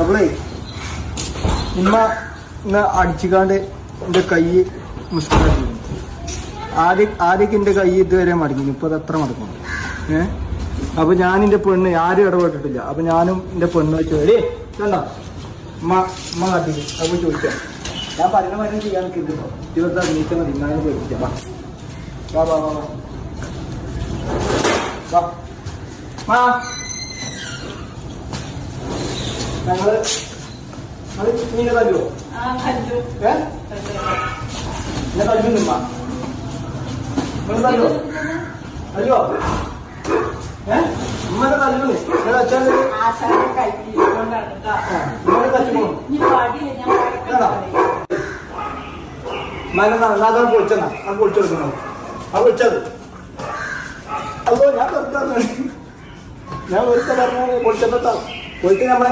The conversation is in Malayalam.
അപ്പളേ ഉമ്മ ഇന്ന് അടിച്ചുകാണ്ട് എന്റെ കൈ മുസ്ലിമാക്കി ആദ്യം ആദ്യമൊക്കെ എന്റെ കൈ ഇതുവരെ മടങ്ങി. ഇപ്പൊ അത് അത്ര മടങ്ങും. ഏ? അപ്പൊ ഞാൻ എന്റെ പെണ്ണ് ആരും ഇടപെട്ടിട്ടില്ല. അപ്പൊ ഞാനും എന്റെ പെണ്ണ് വെച്ചു വരേ. കാട്ടി ചോദിക്കാം ഞാൻ പറയുന്ന മരുന്ന് ചെയ്യാൻ മതി. ഞാൻ വാ വാ വാ വാ. വാ. വാ. ഞങ്ങൾ നീനെ തല്ലുവോ ഏ? എന്നെ തല്ലുന്നുമ്മ നിങ്ങൾ തല്ലുവോ തല്ലുവോ ഏ? ഉമ്മനെ തല്ലുന്നു നിങ്ങൾ അച്ഛൻ നിങ്ങളെ തല്ലുമോ മന നാളെ പൊളിച്ചെന്നാ അത് പൊളിച്ചു കൊടുക്കണം? അത് പൊളിച്ചത്. അതോ ഞാൻ പറഞ്ഞതാണ്. ഞാൻ വെറുതെ പറഞ്ഞാൽ പൊളിച്ചെത്താ പൊളിച്ച് നമ്മളെ